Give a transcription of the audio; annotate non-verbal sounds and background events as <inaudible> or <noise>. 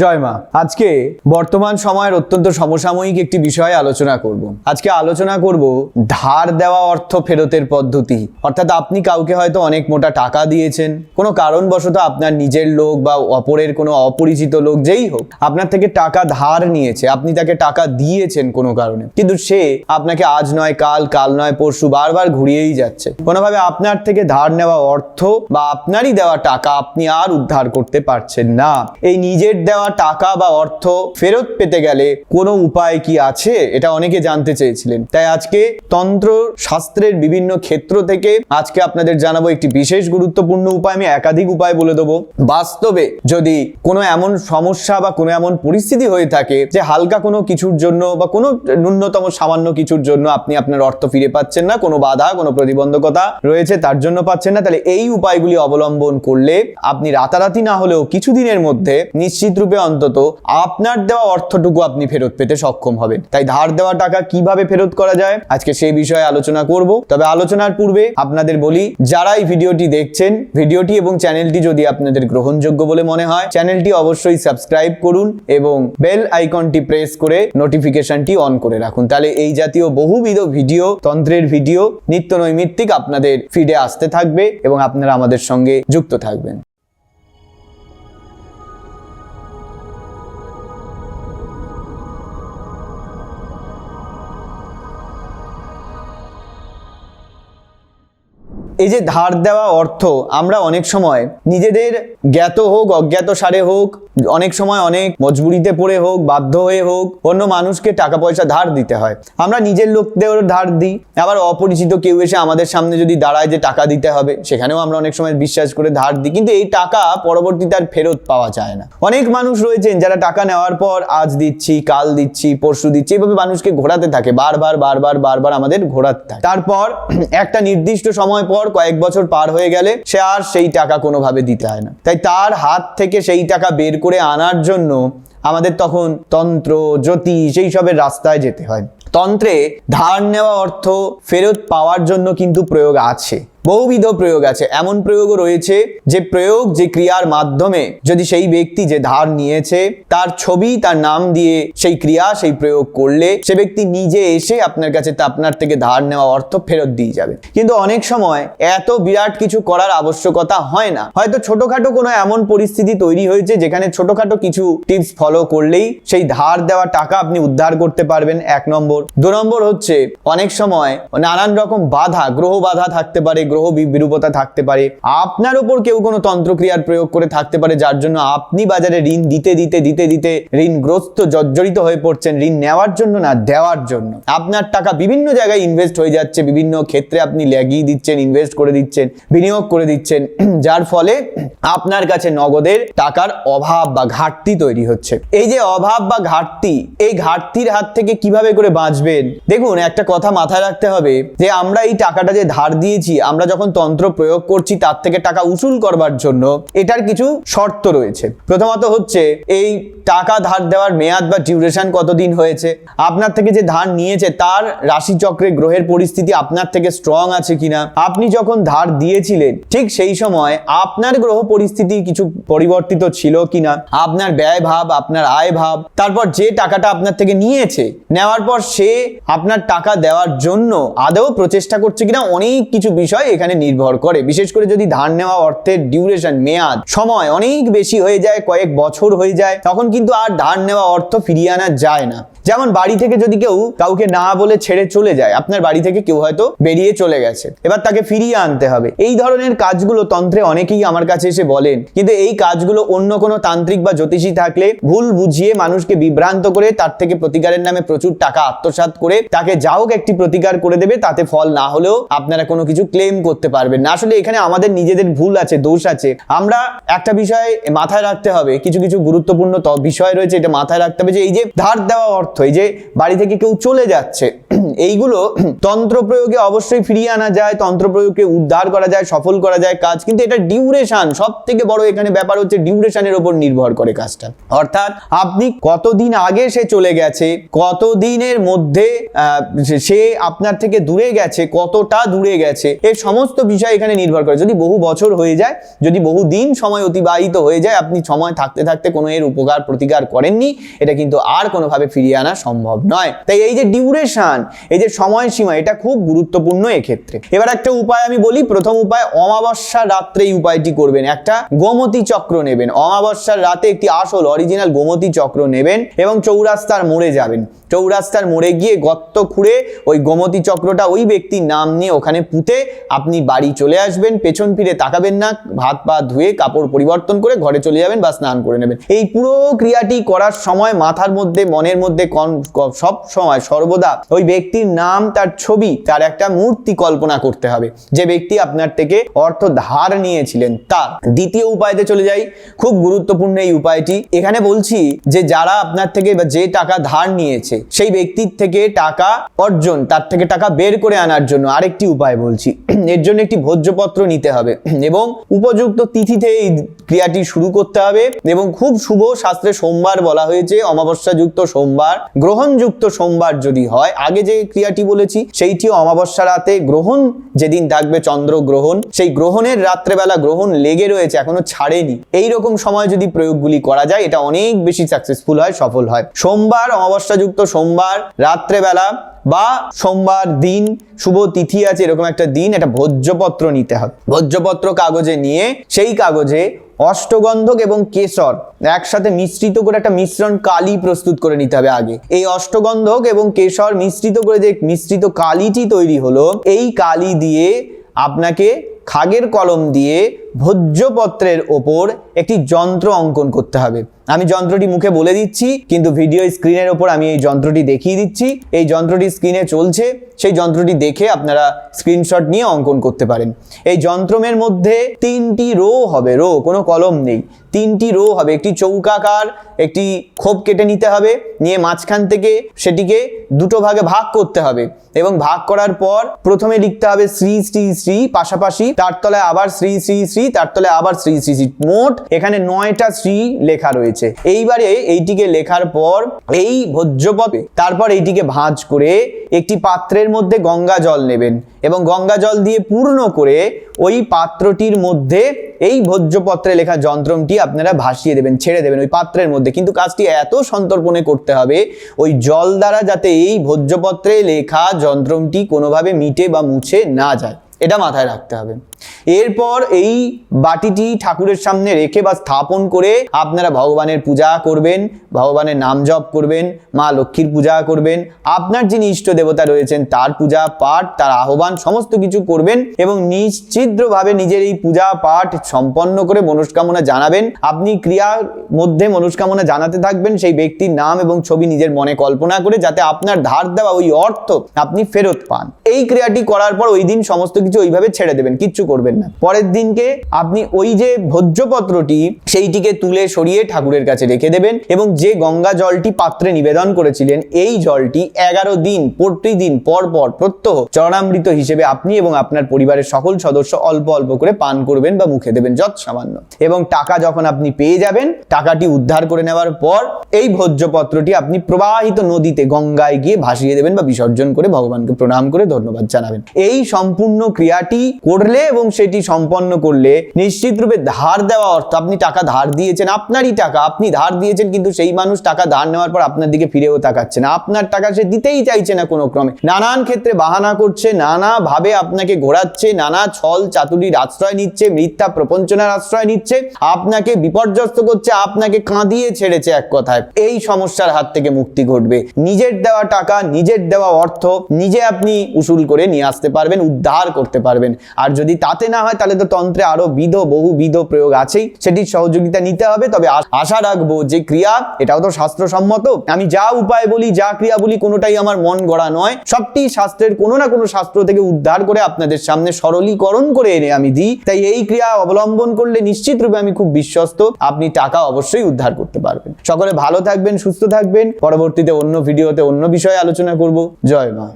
জয় মা। আজকে বর্তমান সময়ের অত্যন্ত সমসাময়িক একটি বিষয়ে আলোচনা করব। আজকে আলোচনা করব ধার দেওয়া অর্থ ফেরতের পদ্ধতি। অর্থাৎ আপনি কাউকে হয়তো অনেক মোটা টাকা দিয়েছেন। কোনো কারণবশত আপনার নিজের লোক বা অপরের কোনো অপরিচিত লোক যেই হোক, আপনার থেকে টাকা ধার নিয়েছে, আপনি তাকে টাকা দিয়েছেন কোনো কারণে। কিন্তু সে আপনাকে আজ নয়, কাল কাল নয়, পরশু বারবার ঘুরিয়েই যাচ্ছে। কোনোভাবে আপনার থেকে ধার নেওয়া অর্থ বা আপনারই দেওয়া টাকা আপনি আর উদ্ধার করতে পারছেন না। এই নিজের দেওয়া টাকা বা অর্থ ফেরত পেতে গেলে কোনো উপায় কি আছে? এটা অনেকে জানতে চেয়েছিলেন। তাই আজকে তন্ত্র শাস্ত্রের বিভিন্ন ক্ষেত্র থেকে আজকে আপনাদের জানাব একটি বিশেষ গুরুত্বপূর্ণ উপায়। আমি একাধিক উপায় বলে দেবো। বাস্তবে যদি কোনো এমন সমস্যা বা কোনো এমন পরিস্থিতি হয়ে থাকে যে হালকা কোনো কিছুর জন্য বা কোনো ন্যূনতম সামান্য কিছুর জন্য আপনি আপনার অর্থ ফিরে পাচ্ছেন না, কোনো বাধা, কোনো প্রতিবন্ধকতা রয়েছে, তার জন্য পাচ্ছেন না, তাহলে এই উপায়গুলি অবলম্বন করলে আপনি রাতারাতি না হলেও কিছুদিনের মধ্যে নিশ্চিত রূপে অন্তত আপনার দেওয়া অর্থটুকু আপনি ফেরত পেতে সক্ষম হবেন। তাই ধার দেওয়া টাকা কীভাবে ফেরত করা যায়, আজকে সেই বিষয়ে আলোচনা করব। তবে আলোচনার পূর্বে আপনাদের বলি, যারা এই ভিডিওটি দেখছেন, ভিডিওটি এবং চ্যানেলটি যদি আপনাদের গ্রহণযোগ্য বলে মনে হয়, চ্যানেলটি অবশ্যই সাবস্ক্রাইব করুন এবং বেল আইকনটি প্রেস করে নোটিফিকেশনটি অন করে রাখুন। তাহলে এই জাতীয় বহুবিধ ভিডিও, তন্ত্রের ভিডিও, নিত্য নৈমিত্তিক আপনাদের ফিডে আসতে থাকবে এবং আপনারা আমাদের সঙ্গে যুক্ত থাকবেন। এই যে ধার দেওয়া অর্থ, আমরা অনেক সময় নিজেদের জ্ঞাত হোক, অজ্ঞাত সারে হোক, অনেক সময় অনেক মজবুরিতে পড়ে হোক, বাধ্য হয়ে হোক, অন্য মানুষকে টাকা পয়সা ধার দিতে হয়। আমরা নিজের লোকদের ধার দিই। আবার অপরিচিত কেউ এসে আমাদের সামনে যদি দাঁড়ায় যে টাকা দিতে হবে, সেখানেও আমরা অনেক সময় বিশ্বাস করে ধার দিই। কিন্তু এই টাকা পরবর্তীতে আর ফেরত পাওয়া যায় না। অনেক মানুষ রয়েছেন যারা টাকা নেওয়ার পর আজ দিচ্ছি, কাল দিচ্ছি, পরশু দিচ্ছি, এভাবে মানুষকে ঘোরাতে থাকে। বারবার বারবার বারবার আমাদের ঘোরাতে থাকে। তারপর <clears throat> একটা নির্দিষ্ট সময় পর কয়েক বছর পার হয়ে গেলে সে আর সেই টাকা কোনোভাবে দিতে হয় না। তাই তার হাত থেকে সেই টাকা বের করে আনার জন্য আমাদের তখন তন্ত্র জ্যোতিষ এইসবের সবের রাস্তায় যেতে হয়। তন্ত্রে ধার নেওয়া অর্থ ফেরত পাওয়ার জন্য কিন্তু প্রয়োগ আছে। বহুবিধ প্রয়োগ আছে। এমন প্রয়োগও রয়েছে যে প্রয়োগ যে ক্রিয়ার মাধ্যমে যদি সেই ব্যক্তি যে ধার নিয়েছে, তার ছবি, তার নাম দিয়ে সেই ক্রিয়া, সেই প্রয়োগ করলে সে ব্যক্তি নিজে এসে আপনার কাছে তা আপনার থেকে ধার নেওয়া অর্থ ফেরত দিয়ে যাবে। কিন্তু অনেক সময় এত বিরাট কিছু করার আবশ্যকতা হয় না। হয়তো ছোটখাটো কোনো এমন পরিস্থিতি তৈরি হয়েছে যেখানে ছোটখাটো কিছু টিপস ফলো করলেই সেই ধার দেওয়া টাকা আপনি উদ্ধার করতে পারবেন এক নম্বর। দু নম্বর হচ্ছে অনেক সময় নানান রকম বাধা, গ্রহ বাধা থাকতে পারে গ্রহ বিরূপতা থাকতে পারে। আপনার উপর কেউ কোনো তন্ত্রক্রিয়ার প্রয়োগ করে থাকতে পারে, যার জন্য আপনি বাজারে ঋণ দিতে দিতে দিতে দিতে ঋণগ্রস্ত, জর্জরিত হয়ে পড়ছেন, ঋণ নেওয়ার জন্য না, দেওয়ার জন্য। আপনার টাকা বিভিন্ন জায়গায় ইনভেস্ট হয়ে যাচ্ছে, বিভিন্ন ক্ষেত্রে আপনি লেগিয়ে দিচ্ছেন ইনভেস্ট করে দিচ্ছেন, বিনিয়োগ করে দিচ্ছেন। <clears throat> যার ফলে আপনার কাছে নগদের টাকার অভাব বা ঘাটতি তৈরি হচ্ছে। এই যে অভাব বা ঘাটতি, এই ঘাটতির হাত থেকে কীভাবে করে বাঁচবেন? দেখুন, একটা কথা মাথায় রাখতে হবে যে আমরা এই টাকাটা যে ধার দিয়েছি, আমরা যখন তন্ত্র প্রয়োগ করছি, তার থেকে টাকা উসুল করবার জন্য এটার কিছু শর্ত রয়েছে। প্রথমত হচ্ছে, এই টাকা ধার দেওয়ার মেয়াদ বা ডিউরেশন কতদিন হয়েছে? আপনার থেকে যে ধার নিয়েছে, তার রাশিচক্রে গ্রহের পরিস্থিতি আপনার থেকে স্ট্রং আছে কিনা? আপনি যখন ধার দিয়েছিলেন, ঠিক সেই সময় আপনার গ্রহ পরিস্থিতি কিছু পরিবর্তিত ছিল কিনা? আপনার ব্যয় ভাব, আপনার আয় ভাব, তারপর যে টাকাটা আপনার থেকে নিয়েছে, নেওয়ার পর সে আপনার টাকা দেওয়ার জন্য আদৌ প্রচেষ্টা করছে কিনা? অনেক কিছু বিষয় এখানে নির্ভর করে। বিশেষ করে যদি ধার নেওয়া অর্থের ডিউরেশন মেয়াদ, সময় অনেক বেশি হয়ে যায়, কয়েক বছর হয়ে যায়, তখন কিন্তু আর ধার নেওয়া অর্থ ফিরিয়ে আনা যায় না। যেমন বাড়ি থেকে যদি কেউ কাউকে না বলে ছেড়ে চলে যায়, আপনার বাড়ি থেকে কেউ হয়তো বেরিয়ে চলে গেছে। এবার তাকে ফিরিয়ে আনতে হবে। এই ধরনের কাজগুলো তন্ত্রে অনেকেই আমার কাছে এসে বলেন, কিন্তু এই কাজগুলো অন্য কোনো তান্ত্রিক বা জ্যোতিষী থাকলে ভুল বুঝিয়ে মানুষকে বিভ্রান্ত করে তার থেকে প্রতিকারের নামে প্রচুর টাকা আত্মসাৎ করে তাকে যা হোক একটি প্রতিকার করে দেবে, তাতে ফল না হলেও আপনারা কোনো কিছু ক্লেম করতে পারবেন না। আসলে এখানে আমাদের নিজেদের ভুল আছে, দোষ আছে। আমরা একটা বিষয় মাথায় রাখতে হবে, কিছু কিছু গুরুত্বপূর্ণ বিষয় রয়েছে, এটা মাথায় রাখতে হবে যে এই যে ধার দেওয়া অর্থ এই যে বাড়ি থেকে কেউ চলে যাচ্ছে। এইগুলো <clears throat> তন্ত্র প্রয়োগে অবশ্যই ফিরিয়ে আনা যায়, তন্ত্র প্রয়োগকে উদ্ধার করা যায়, সফল করা যায় কাজ, কিন্তু এটা ডিউরেশন সব থেকে বড় এখানে ব্যাপার হচ্ছে ডিউরেশনের ওপর নির্ভর করে কাজটা। অর্থাৎ আপনি কতদিন আগে সে চলে গেছে, কতদিনের মধ্যে সে- আপনার থেকে দূরে গেছে, কতটা দূরে গেছে এই সমস্ত বিষয় এখানে নির্ভর করে। যদি বহু বছর হয়ে যায়, যদি বহু দিন সময় অতিবাহিত হয়ে যায়, আপনি সময় থাকতে থাকতে কোনো এর উপকার, প্রতিকার করেননি, এটা কিন্তু আর কোনোভাবে ফিরিয়ে আনা সম্ভব নয়। তাই এই যে ডিউরেশন এই যে সময়সীমা, এটা খুব গুরুত্বপূর্ণ এক্ষেত্রে। এবার একটা উপায় আমি বলি, প্রথম উপায় অমাবস্যা রাত্রে এই উপায়টি করবেন। একটা গোমতী চক্র নেবেন। অমাবস্যার রাতে একটি আসল অরিজিনাল গোমতী চক্র নেবেন এবং চৌরাস্তার মোড়ে যাবেন। চৌরাস্তার মোড়ে গিয়ে গর্ত খুঁড়ে ওই গোমতী চক্রটা ওই ব্যক্তির নাম নিয়ে ওখানে পুঁতে আপনি বাড়ি চলে আসবেন। পেছন ফিরে তাকাবেন না, হাত পা ধুয়ে কাপড় পরিবর্তন করে ঘরে চলে যাবেন বা স্নান করে নেবেন। এই পুরো ক্রিয়াটি করার সময় মাথার মধ্যে, মনের মধ্যে সব সময় সর্বদা ওই ব্যক্তির নাম, তার ছবি, তার একটা মূর্তি কল্পনা করতে হবে। যে ব্যক্তি আপনার থেকে অর্থ ধার নিয়েছিলেন, তার। দ্বিতীয় উপায়তে চলে যাই। খুব গুরুত্বপূর্ণ এই উপায়টি। এখানে বলছি যে যারা আপনার থেকে বা যে টাকা ধার নিয়েছে, সেই ব্যক্তির থেকে টাকা অর্জন, তার থেকে টাকা বের করে আনার জন্য আরেকটি উপায় বলছি। <clears throat> এর জন্য একটি ভোজ্যপত্র নিতে হবে। <clears throat> এবং উপযুক্ত তিথিতে এই ক্রিয়াটি শুরু করতে হবে। এবং খুব শুভ শাস্ত্রে সোমবার বলা হয়েছে, অমাবস্যাযুক্ত সোমবার। গ্রহণযুক্ত সোমবার যদি হয়, আগে যে ক্রিয়াটি বলেছি, সেইটিও অমাবস্যা রাতে গ্রহণ, যেদিন থাকবে চন্দ্র গ্রহণ। সেই গ্রহণের রাত্রেবেলা গ্রহণ লেগে রয়েছে, এখনও ছাড়েনি। এই রকম সময় যদি প্রয়োগগুলি করা যায়, এটা অনেক বেশি সাকসেসফুল হয়, সফল হয়। সোমবার, অমাবস্যাযুক্ত সোমবার, রাত্রেবেলা বা সোমবার দিন, শুভ তিথি আছে, এরকম একটা দিন, একটা ভোজ্যপত্র নিতে হবে। ভোজ্যপত্র কাগজে নিয়ে, সেই কাগজে অষ্টগন্ধক এবং কেশর একসাথে মিশ্রিত করে একটা মিশ্রণ কালি প্রস্তুত করে নিতে হবে আগে। এই অষ্টগন্ধক এবং কেশর মিশ্রিত করে যে মিশ্রিত কালিটি তৈরি হলো, এই কালি দিয়ে আপনাকে খাগের কলম দিয়ে ভোজ্যপত্রের ওপর একটি যন্ত্র অঙ্কন করতে হবে। আমি যন্ত্রটি মুখে বলে দিচ্ছি, কিন্তু ভিডিও স্ক্রিনের ওপর আমি এই যন্ত্রটি দেখিয়ে দিচ্ছি। এই যন্ত্রটি স্ক্রিনে চলছে, সেই যন্ত্রটি দেখে আপনারা স্ক্রিনশট নিয়ে অঙ্কন করতে পারেন। এই যন্ত্রমের মধ্যে তিনটি রো হবে, রো, কোনো কলম নেই। তিনটি রো হবে, একটি চৌকাকার, একটি খোপ কেটে নিতে হবে, নিয়ে মাঝখান থেকে সেটিকে দুটো ভাগে ভাগ করতে হবে। এবং ভাগ করার পর প্রথমে লিখতে হবে শ্রী শ্রী শ্রী, পাশাপাশি তার তলায় আবার শ্রী শ্রী শ্রী তার তলায় আবার শ্রী শ্রী শ্রী মোট এখানে নয়টা শ্রী লেখা রয়েছে। এইবারে এইটিকে লেখার পর এই ভোজ্যপথে তারপর এইটিকে ভাঁজ করে একটি পাত্রের মধ্যে গঙ্গা জল নেবেন এবং গঙ্গা জল দিয়ে পূর্ণ করে ওই পাত্রটির মধ্যে এই ভোজ্যপত্রে লেখা যন্ত্রটি আপনারা ভাসিয়ে দেবেন, ছেড়ে দেবেন ওই পাত্রের মধ্যে। কিন্তু কাজটি এত সন্তর্পণে করতে হবে, ওই জল দ্বারা যাতে এই ভোজ্যপত্রে লেখা যন্ত্রটি কোনোভাবে মিটে বা মুছে না যায়। এটা মাথায় রাখতে হবে। এরপর এই বাটিটি ঠাকুরের সামনে রেখে বা স্থাপন করে আপনারা ভগবানের পূজা করবেন, ভগবানের নাম জপ করবেন, মা লক্ষ্মীর পূজা করবেন, আপনার যিনি ইষ্ট দেবতা রয়েছেন তার পূজা পাঠ, তার আহ্বান, সমস্ত কিছু করবেন এবং নিশ্চিদ্রভাবে নিজের এই পূজা পাঠ সম্পন্ন করে মনস্কামনা জানাবেন। আপনি ক্রিয়ার মধ্যে মনস্কামনা জানাতে থাকবেন, সেই ব্যক্তির নাম এবং ছবি নিজের মনে কল্পনা করে যাতে আপনার ধার দেওয়া ওই অর্থ আপনি ফেরত পান। এই ক্রিয়াটি করার পর ওই দিন সমস্ত কিছু ওইভাবে ছেড়ে দেবেন, কিচ্ছু করবেন না। পরের দিনকে আপনি ওই যে ভোজ্যপত্রটি, সেইটিকে তুলে সরিয়ে ঠাকুরের কাছে রেখে দেবেন এবং যে গঙ্গা জলটি পাত্রে নিবেদন করেছিলেন, এই জলটি এগারো দিন প্রতিদিন পর পর, প্রত্যহ চরণামৃত হিসেবে আপনি এবং আপনার পরিবারের সকল সদস্য অল্প অল্প করে পান করবেন বা মুখে দেবেন যত সামান্য। এবং টাকা যখন আপনি পেয়ে যাবেন, টাকাটি উদ্ধার করে নেওয়ার পর এই ভোজ্যপত্রটি আপনি প্রবাহিত নদীতে গঙ্গায় গিয়ে ভাসিয়ে দেবেন বা বিসর্জন করে ভগবানকে প্রণাম করে ধন্যবাদ জানাবেন। এই সম্পূর্ণ ক্রিয়াটি করলে এবং সেটি সম্পন্ন করলে নিশ্চিত রূপে ধার দেওয়া অর্থ আপনি টাকা ধার দিয়েছেন, আপনারই টাকা, আপনি ধার দিয়েছেন কিন্তু সেই মানুষ টাকা ধার নেওয়ার পর আপনার দিকে ফিরেও তাকাচ্ছে না। আপনার টাকা সে দিতেই চাইছে না কোনো ক্রমে। নানান ক্ষেত্রে বাহানা করছে নানা ভাবে আপনাকে ঘোরাচ্ছে, নানা ছল চাতুরির আশ্রয় নিচ্ছে, মিথ্যা প্রপঞ্চনার আশ্রয় নিচ্ছে, আপনাকে বিপর্যস্ত করছে, আপনাকে কাঁদিয়ে ছেড়েছে এক কথায়। এই সমস্যার হাত থেকে মুক্তি ঘটবে। নিজের দেওয়া টাকা, নিজের দেওয়া অর্থ নিজে আপনি উসুল করে নিয়ে আসতে পারবেন, উদ্ধার করতে পারবেন। আর যদি তাতে না হয়, তাহলে তো তন্ত্রে আরও বিধ বহুবিধ প্রয়োগ আছেই। সেটির সহযোগিতা নিতে হবে, তবে আশা রাখব যে ক্রিয়া, এটাও তো শাস্ত্রসম্মত। আমি যা উপায় বলি, যা ক্রিয়া বলি, কোনোটাই আমার মন গড়া নয়। সবটি শাস্ত্রের কোনো না কোনো শাস্ত্র থেকে উদ্ধার করে আপনাদের সামনে সরলীকরণ করে এনে আমি দিই। তাই এই ক্রিয়া অবলম্বন করলে নিশ্চিত রূপে আমি খুব বিশ্বস্ত। আপনি টাকা অবশ্যই উদ্ধার করতে পারবেন। সকলে ভালো থাকবেন, সুস্থ থাকবেন। পরবর্তীতে অন্য ভিডিওতে অন্য বিষয়ে আলোচনা করব। জয় মা